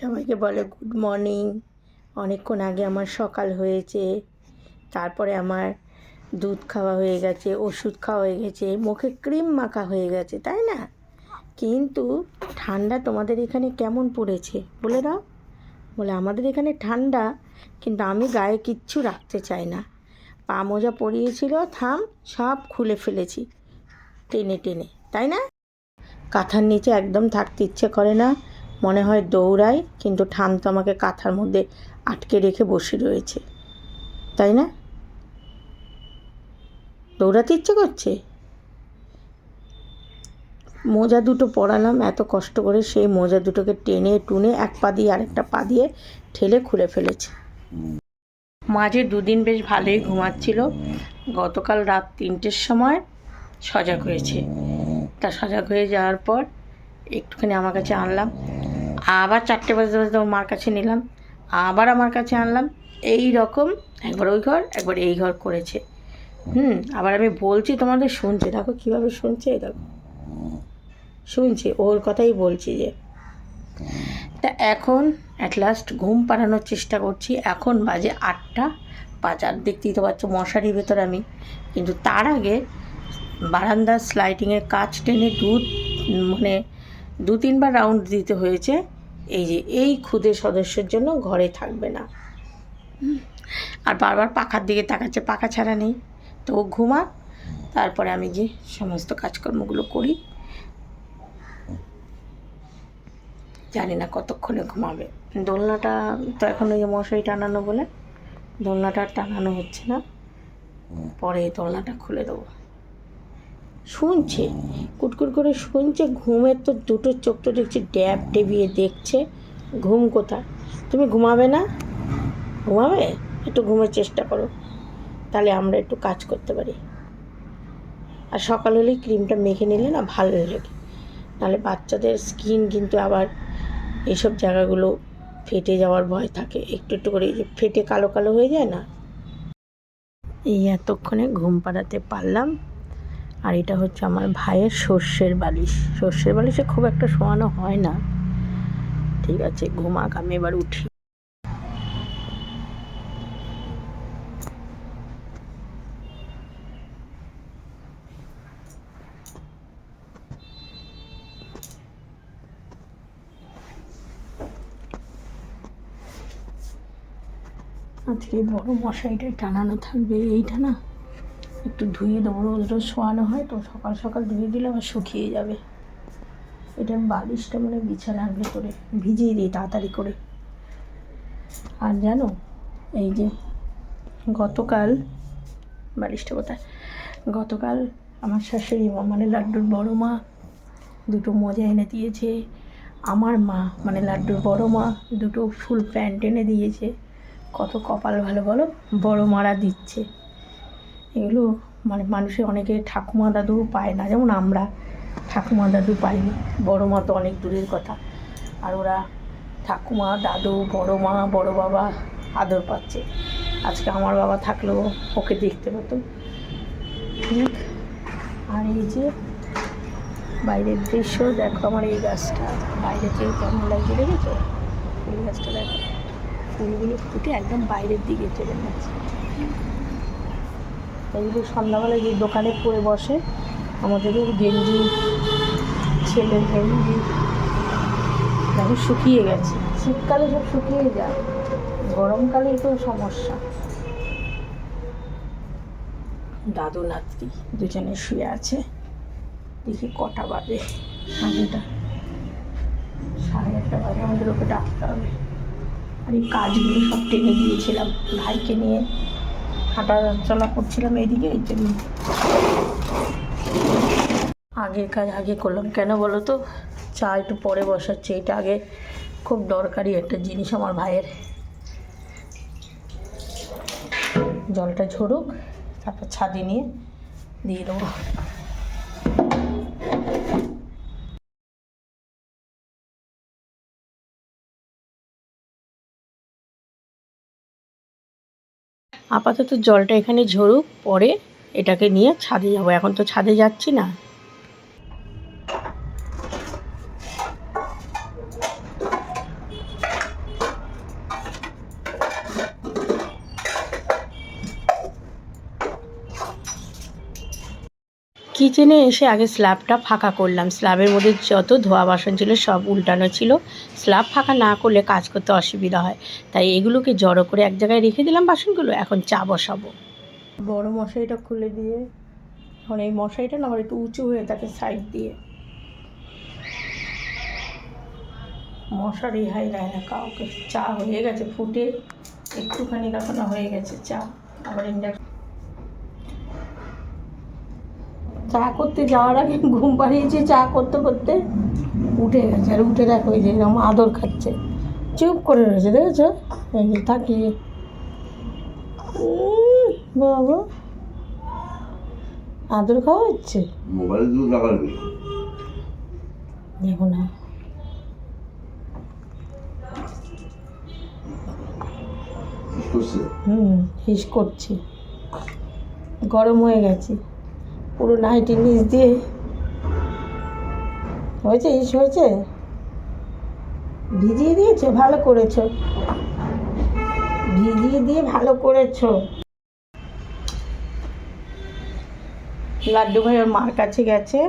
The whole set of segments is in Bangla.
সবাইকে বলে গুড মর্নিং অনেকক্ষণ আগে আমার সকাল হয়েছে। তারপরে আমার দুধ খাওয়া হয়ে গেছে, ওষুধ খাওয়া হয়ে গেছে, মুখে ক্রিম মাখা হয়ে গেছে, তাই না? কিন্তু ঠান্ডা তোমাদের এখানে কেমন পড়েছে? বলে দাও। বলে, আমাদের এখানে ঠান্ডা, কিন্তু আমি গায়ে কিচ্ছু রাখতে চাই না। পা মোজা পরিয়েছিল, থাম, সব খুলে ফেলেছি। টেনে টেনে, তাই না? কাঁথার নিচে একদম থাকতে ইচ্ছে করে না। মনে হয় দৌড়াই কিন্তু ঠান তো আমাকে কাঁথার মধ্যে আটকে রেখে বসে রয়েছে। তাই না? দৌড়াতে ইচ্ছে করছে? মোজা দুটো পরালাম, এত কষ্ট করে সেই মোজা দুটোকে টেনে টুনে এক পা দিয়ে আরেকটা পা দিয়ে ঠেলে খুলে ফেলেছে। মাঝে দুদিন বেশ ভালোই ঘুমাচ্ছিল। গতকাল রাত তিনটের সময় সজাগ হয়েছে। তা সজাগ হয়ে যাওয়ার পর একটুখানি আমার কাছে আনলাম। আবার চারটে বাজতে বাজতে মার কাছে নিলাম, আবার আমার কাছে আনলাম, এই রকম একবার ওই ঘর, একবার এই ঘর করেছে। হুম, আবার আমি বলছি তোমাদের শুনছে, দেখো কীভাবে শুনছে দেখো। শুনছে, ওর কথাই বলছি যে, তা এখন অ্যাট লাস্ট ঘুম পাড়ানোর চেষ্টা করছি, এখন বাজে আটটা, বাজার দেখতেই তো পাচ্ছ মশারির ভেতর আমি, কিন্তু তার আগে বারান্দার স্লাইডিংয়ের কাজ টেনে দু মানে দু তিনবার রাউন্ড দিতে হয়েছে এই যে, এই ক্ষুদে সদস্যের জন্য ঘরে থাকবে না। আর বারবার পাখার দিকে তাকাচ্ছে, পাখা ছাড়া নেই। তো ও ঘুমা তারপরে আমি যে সমস্ত কাজকর্মগুলো করি। জানি না কতক্ষণে ঘুমাবে। দোলনাটা তো এখন ওই যে মশারি টানানো বলে, দোলনাটা টানানো হচ্ছে না। পরে দোলনাটা খুলে দেবো। শুনছে, কুটকুট করে শুনছে, ঘুমের তো দুটো চোখ তো দেখছি ড্যাব ডেবিয়ে দেখছে, ঘুম কোথায়? তুমি ঘুমাবে না? ঘুমাবে? একটু ঘুমের চেষ্টা করো, তাহলে আমরা একটু কাজ করতে পারি। আর সকাল হলেই ক্রিমটা মেখে নিলে না ভালো লাগে, নাহলে বাচ্চাদের স্কিন কিন্তু আবার এইসব জায়গাগুলো ফেটে যাওয়ার ভয় থাকে, একটু একটু করে যে ফেটে কালো কালো হয়ে যায় না? এই এতক্ষণে ঘুম পাড়াতে পারলাম। আর এটা হচ্ছে আমার ভাইয়ের সর্ষের বালিশ। সর্ষের বালিশে খুব একটা শোয়ানো হয় না। ঠিক আছে, ঘুমাক, আমি এবার উঠি। আজকে বড় মশারিটাই টানানো থাকবে, এইটা না? একটু ধুয়ে দেবো, রোজ রোজ শোয়ানো হয় তো সকাল সকাল ধুয়ে দিলে আবার শুকিয়ে যাবে। এটা বালিশটা মানে বিছানার ভেতরে ভিজিয়ে দিই তাড়াতাড়ি করে। আর জানো, এই যে গতকাল বালিশটা কোথায়? গতকাল আমার শাশুড়ি মা মানে লাড্ডুর বড় মা দুটো মোজা এনে দিয়েছে। আমার মা মানে লাড্ডুর বড় মা দুটো ফুল প্যান্ট এনে দিয়েছে। কত কপাল ভালো বলো? বড় মারা দিচ্ছে। এগুলো মানে মানুষের অনেকে ঠাকুমা দাদু পায় না। যেমন আমরা ঠাকুমা দাদু পাইনি, বড় মা তো অনেক দূরের কথা। আর ওরা ঠাকুমা, দাদু, বড় মা, বড় বাবা আদর পাচ্ছে। আজকে আমার বাবা থাকলেও ওকে দেখতে পেতো। আর এই যে বাইরের দৃশ্য, দেখো আমার এই গাছটা। বাইরে থেকে কেমন লাগছে দেখেছ? ফুল গাছটা দেখো। ফুলগুলো ফুটে একদম বাইরের দিকে চলে যাচ্ছে। এইগুলো সন্ধ্যাবেলায় যে দোকানে পরে বসে আমাদেরও গেঞ্জি ছেলের গেঞ্জি দেখো শুকিয়ে গেছে। শীতকালে সব শুকিয়ে যায়, গরমকালেই তো সমস্যা। দাদু নাতি দুজনে শুয়ে আছে, দেখি কটা বাজে। আগেটা সাড়ে আটটা বাজে, আমাদের ওকে ডাকতে হবে। আর এই কাজগুলো সব টেনে দিয়েছিলাম ভাইকে নিয়ে। হাঁটা চলা করছিলাম এইদিকে, এই জন্য আগের কাজ আগে করলাম। কেন বলো তো? চা একটু পরে বসাচ্ছে, এটা আগে খুব দরকারি একটা জিনিস আমার ভাইয়ের। জলটা ঝরুক, তারপর ছাদি নিয়ে দিয়ে দেবো। আপাতত জলটা এখানে ঝরুক পরে এটাকে নিয়ে ছাদে যাব। এখন তো ছাদে যাচ্ছি না। কিচেনে এসে আগে স্ল্যাবটা ফাঁকা করলাম। স্ল্যাবের মধ্যে যত ধোয়া বাসন ছিল সব উল্টানো ছিল। স্ল্যাব ফাঁকা না করলে কাজ করতে অসুবিধা হয়। তাই এগুলোকে জড়ো করে এক জায়গায় রেখে দিলাম বাসনগুলো। এখন চা বসাবো। বড় মশারিটা খুলে দিয়ে, এখন এই মশারিটা না একটু উঁচু হয়ে থাকে সাইড দিয়ে। মশারি হাই দেয় না, কাউকে চা হয়ে গেছে, ফুটে একটুখানি এখনও হয়ে গেছে চা। আবার ইন্ডাকশন চা করতে যাওয়ার আগে ঘুম পাড়িয়েছে চা করতে করতে উঠে গেছে। আর উঠে দেখো ওই যে এরকম আদর খাচ্ছে। চুপ করে রয়েছে দেখেছ? এই যে তাকিয়ে। বাবা। আদর খাওয়া হচ্ছে? মোবাইলে দুধ লাগাবি দেখো না। হুম হিস করছি। গরম হয়ে গেছে। পুরো নাইটি নিচ দিয়ে। হয়েছে, ইস হয়েছে? ভিজিয়ে দিয়েছ? ভালো করেছ। ভিজিয়ে দিয়ে ভালো করেছ। লাড্ডু ভাই ওর মার কাছে গেছে।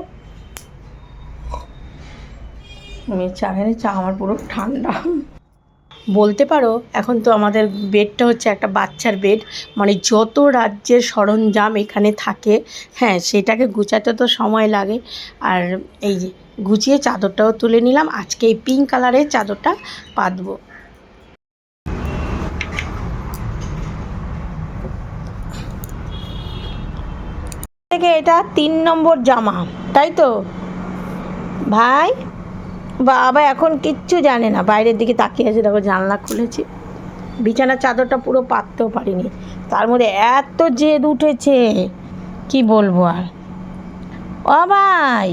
আমি চা এনে চা, আমার পুরো ঠান্ডা। বলতে পারো, এখন তো আমাদের বেডটা হচ্ছে একটা বাচ্চার বেড। মানে যত রাজ্যের সরঞ্জাম এখানে থাকে হ্যাঁ সেটাকে গুছাতে তো সময় লাগে। আর এই গুছিয়ে চাদরটাও তুলে নিলাম, আজকে এই পিঙ্ক কালারের চাদরটা পাতবো। থেকে এটা তিন নম্বর জামা, তাই তো? ভাই? বাবা এখন কিচ্ছু জানে না। বাইরের দিকে তাকিয়ে আছে, দেখো জানলা খুলেছি। বিছানার চাদরটা পুরো পাততেও পারিনি। তার মধ্যে এত জেদ উঠেছে, কি বলব আর? ভাই,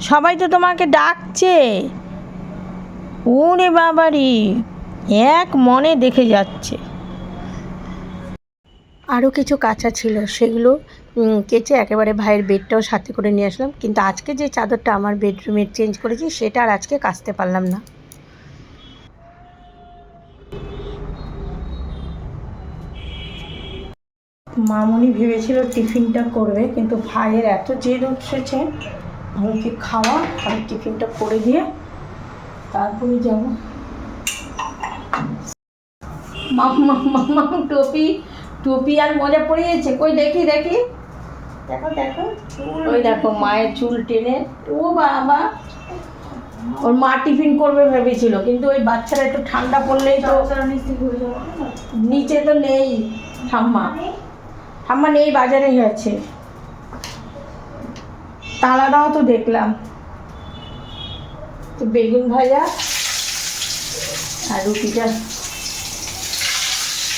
সবাই তো তোমাকে ডাকছে। ওরে বাবারি, এক মনে দেখে যাচ্ছে। আরও কিছু কাঁচা ছিল, সেগুলো কেচে একেবারে ভাইয়ের বেডটাও সাথে করে নিয়ে আসলাম। কিন্তু আজকে যে চাদরটা আমার বেডরুমের চেঞ্জ করেছি, সেটা আর আজকে কাচতে পারলাম না। মামনি ভেবেছিল টিফিনটা করবে, কিন্তু ভাইয়ের এত জেদ উঠেছে আমি কি খাওয়া আমি টিফিনটা করে দিয়ে তারপরে যাব। মাম্মা মাম্মা টপি, টুপি আর মজা পড়িয়েছে কই দেখি দেখি। দেখো দেখো ওই দেখো মায়ের চুল টেনে। ও বাবা ওর মা টিফিন করবে ভেবেছিল কিন্তু ওই বাচ্চারা একটু ঠান্ডা পড়লেই তো নিচে তো নেই ঠাম্মা। ঠাম্মা নেই বাজারে গেছে তালাটাও তো দেখলাম। তো বেগুন ভাজা আর রুটিটা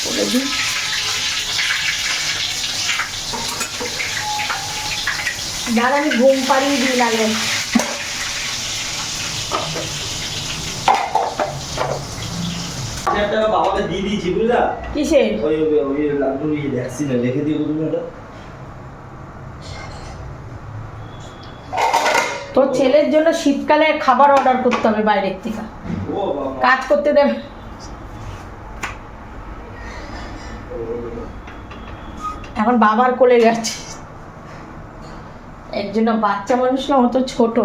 করে দিই। দাঁড়া আমি ঘুম পাড়িয়ে দিই বাবাকে দিয়ে দিয়েছি বুঝলা? কিসের? ওই ওই ওই ভ্যাকসিনে রেখে দিয়ে তুমি ওটা তোর ছেলের জন্য শীতকালে খাবার অর্ডার করতে হবে বাইরের থেকে। কাজ করতে দেবে এখন বাবার কোলে গেছে এর জন্য বাচ্চা মানুষ না অত ছোট।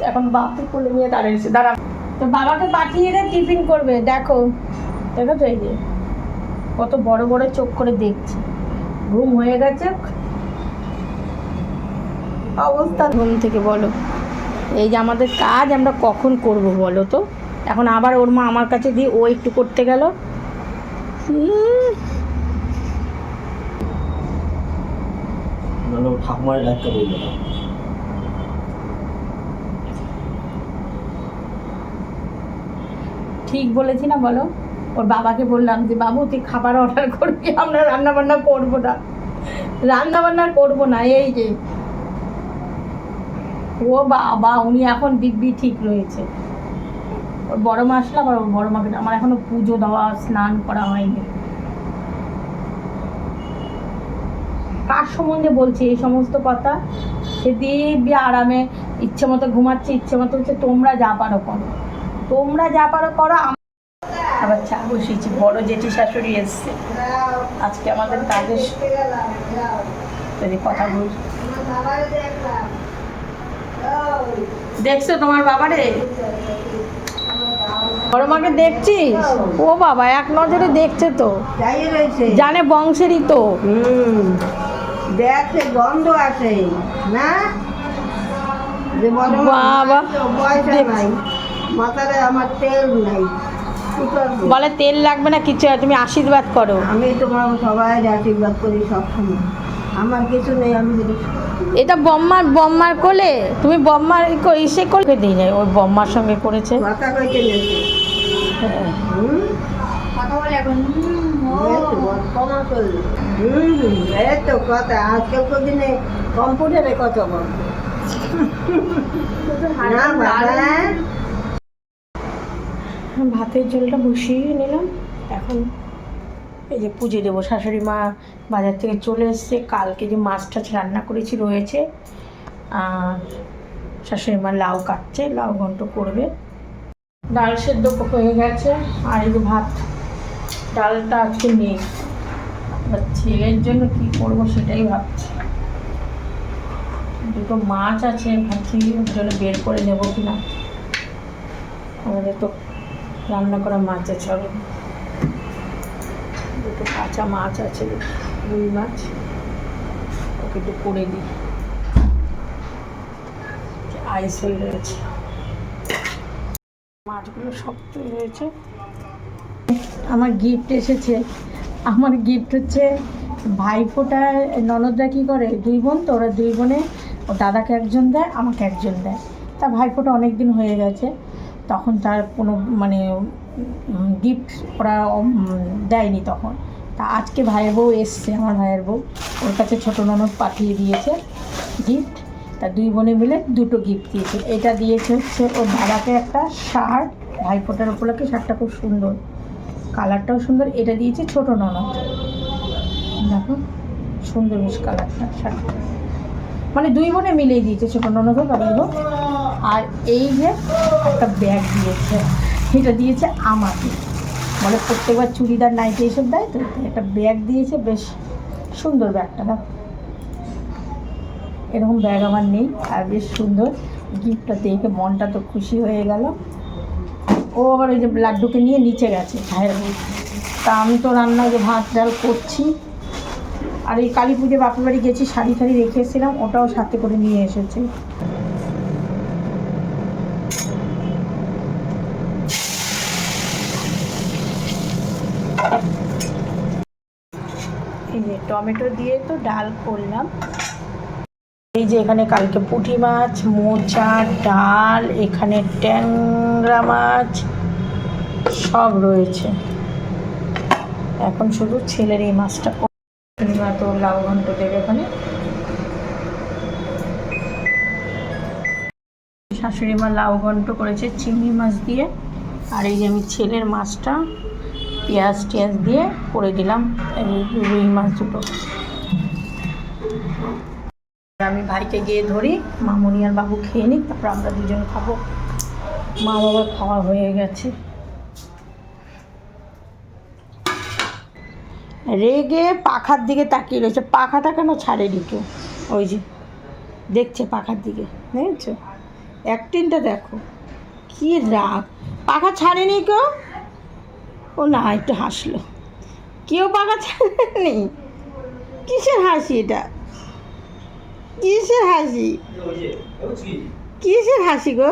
এখন বাপকে কোলে নিয়ে দাঁড়িয়েছে দাঁড়া। তো বাবাকে পাঠিয়ে দে টিফিন করবে। দেখো। দেখো তো এই যে কত বড় বড় চোখ করে দেখছে। ঘুম হয়ে গেছে। অবস্থা ঘুম থেকে বলো। এই যে আমাদের কাজ আমরা কখন করব বলো তো? এখন আবার ওর মা আমার কাছে দিয়ে ও একটু করতে গেল। হুম, ও ঠাকুমার একটা বলবে না। ঠিক বলেছি না বলো? ওর বাবাকে বললাম যে, বাবু, তুই খাবার অর্ডার করবি, আমরা রান্না বান্না করব না। রান্না বান্না করব না, এই যে। ও বাবা, উনি এখন দিব্যি ঠিক রয়েছে। ওর বড় মা আসলে আবার বড় মাকে, আমার এখনও পুজো দেওয়া, স্নান করা হয়নি কার সম্বন্ধে বলছি এই সমস্ত কথা। সে দিব্যি আরামে ইচ্ছে মতো ঘুমাচ্ছে ইচ্ছে মতো হচ্ছে তোমরা যা পারো করো। তোমরা যা পারো করো আবার চা বসিয়েছি। বড় জেঠি শাশুড়ি এসছে। আজকে আমাদের কাজের যদি কথা বল দেখছ তোমার বাবারে? বড় মাকে দেখছিস? ও বাবা এক নজরে দেখছে তো। জানে বংশেরই তো। হুম। দেখছে গন্ধ আছে না? যে বড় বাবা। পয়সা নাই। মাথায় আমার তেল নাই। বলে তেল লাগবে না কিছু না, তুমি আশীর্বাদ করো। আমি তোমার সবাই আশীর্বাদ করি সবসময়। আমার কিছু নেই আমি যদি এটা বম্মার বম্মার কোলে তুমি বম্মার কো- ইসে কোলে দিয়ে যায় ওই বম্মার সঙ্গে করেছে। কথা কইতে নেছে এই তো বল, কমা চলবে হুম এই তো কথা। আজকাল দিনে কম্পিউটারে কত বল না বাবা ভাতের জলটা বসিয়ে নিলাম। এখন এই যে পুজো দেবো। শাশুড়ি মা বাজার থেকে চলে এসছে। কালকে যে মাছ টাছ রান্না করেছি রয়েছে। আর শাশুড়ি মা লাউ কাটছে। লাউ ঘন্ট করবে। ডাল সেদ্ধ হয়ে গেছে। আর এই যে ভাত ডালটা আজকে নেই। এবার ছেলের জন্য কি করব সেটাই ভাবছি। দুটো মাছ আছে ভাবছি জন্য বের করে নেব কি না আমাদের তো রান্না করা মাছ আছে আরও দুটো কাঁচা মাছ আছে, রুই মাছ। ওকে একটু করে দিই। আইস হয়ে রয়েছে। মাছগুলো শক্ত রয়েছে আমার গিফট এসেছে। আমার গিফট হচ্ছে ভাইফোঁটা, ননদরা কী করে? দুই বোন তো, ওরা দুই বোনে দাদাকে একজন দেয়, আমাকে একজন দেয়। তা ভাইফোঁটা অনেক দিন হয়ে গেছে। তখন তার কোনো মানে গিফট ওরা দেয়নি তখন। তা আজকে ভাইয়ের বউ এসছে, আমার ভাইয়ের বউ। ওর কাছে ছোটো ননদ পাঠিয়ে দিয়েছে গিফট তা দুই বোনে মিলে দুটো গিফট দিয়েছে। এটা দিয়েছে হচ্ছে ওর দাদাকে একটা শার্ট, ভাইফোঁটার উপলক্ষে। শার্টটা খুব সুন্দর। কালারটাও সুন্দর, এটা দিয়েছে ছোট ননদ। দেখো, সুন্দর বেশ কালারটা শার্টটা মানে দুই বোনে মিলেই দিয়েছে ছোট ননদ হোক আর এই যে একটা ব্যাগ দিয়েছে, এটা দিয়েছে আমাকে। বলে প্রত্যেকবার চুড়িদার নাইটি এইসব দেয় তো একটা ব্যাগ দিয়েছে, বেশ সুন্দর ব্যাগটা, দেখো। এরকম ব্যাগ আমার নেই, আর বেশ সুন্দর। গিফটটা দেখে মনটা তো খুশি হয়ে গেল। ও আবার ওই যে লাড্ডুকে নিয়ে নিচে গেছে ভাইয়ের বউ তা আমি তো রান্না যে ভাত ডাল করছি। আর এই কালী পুজো বাপের বাড়ি গেছি, শাড়ি ফাড়ি রেখে এসেছিলাম, ওটাও সাথে করে নিয়ে এসেছে। টমেটো দিয়ে তো ডাল করলাম। এই যে এখানে কালকে পুঁটি মাছ, মোচা, ডাল, এখানে ট্যাংরা মাছ, সব রয়েছে। এখন শুধু ছেলের এই মাছটা তো লাউ ঘন্ট দেবে ওখানে। শাশুড়ি মা লাউ ঘন্ট করেছে চিংড়ি মাছ দিয়ে। আর এই যে আমি ছেলের মাছটা পেঁয়াজ টিয়াজ দিয়ে করে দিলাম রুই মাছ দুটো। আমি ভাইকে গিয়ে ধরি, মামনি আর বাবু খেয়ে নিক, তারপর আমরা দুজন খাব। মা বাবার খাওয়া হয়ে গেছে। রেগে পাখার দিকে তাকিয়ে রয়েছে। পাখাটা কেন ছাড়েনি কেউ? ওই যে, দেখছে পাখার দিকে। দেখেছ? অ্যাক্টিংটা দেখো। কি রাগ। পাখা ছাড়েনি কেউ? ও না, একটু হাসলো। কেউ পাখা ছাড়েনি? কিসের হাসি এটা? কিসের হাসি? কিসের হাসি গো?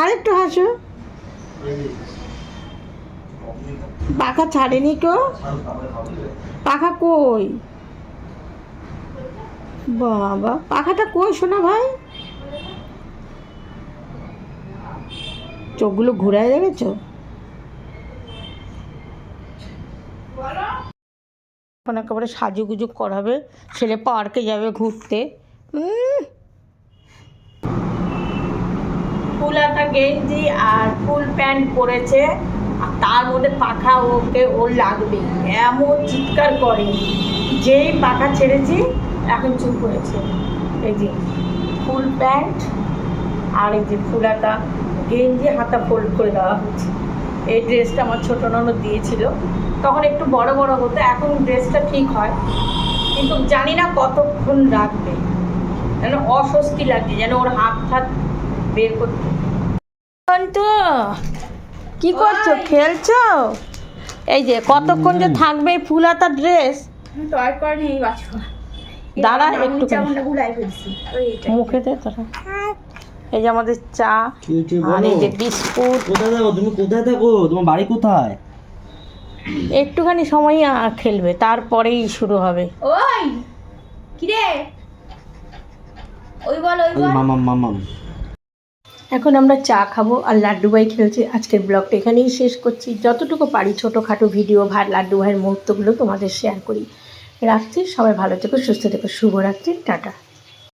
আরেকটু হাসো। পাখা ছাড়েনি কেউ পাখা কই? বাবা, পাখাটা কই শোনা ভাই? চোখগুলো ঘুরায় দেখেছ? এখন একেবারে সাজুগুজু করাবে, ছেলে পার্কে যাবে ঘুরতে। ফুল একটা গেঞ্জি আর ফুল প্যান্ট পরেছে, আর তার মধ্যে পাখা ওকে ওর লাগবে এমন চিৎকার করে। যেই পাখা ছেড়েছি, এখন চুপ করেছে এই যে, ফুল প্যান্ট আর এই যে ফুলাটা, গেঞ্জি হাতা ফোল্ড করে দেওয়া হচ্ছে। এই ড্রেসটা আমার ছোট ননদ দিয়েছিল। তখন একটু বড় বড় হতো এখন ড্রেসটা ঠিক হয়। কিন্তু জানি না কতক্ষণ রাখবে। যেন অস্বস্তি লাগছে যেন ওর হাত হাত বের করতে। তো কি করছ? খেলছো? এই যে কতক্ষণ যে থাকবে ফুল হাতা ড্রেস? টয় করেনি এই বাচ্চা দাঁড়া একটু মুখে দে তোরা। এই যে আমাদের চা আর এই যে বিস্কুট। কোথায় থাকো? তুমি কোথায় থাকো? তোমার বাড়ি কোথায়? একটুখানি সময় খেলবে তারপরেই শুরু হবে। ওই কিরে? ওই বল ওই ওই বল। মামাম মামাম। এখন আমরা চা খাব আর লাড্ডু ভাই খেলছে। আজকের ব্লগটা এখানেই শেষ করছি। যতটুকু পারি ছোটোখাটো ভিডিও ভাই লাড্ডু ভাইয়ের মুহূর্তগুলো তোমাদের শেয়ার করি। রাখছি। সবাই ভালো থেকো সুস্থ থেকো। শুভরাত্রি। টাটা।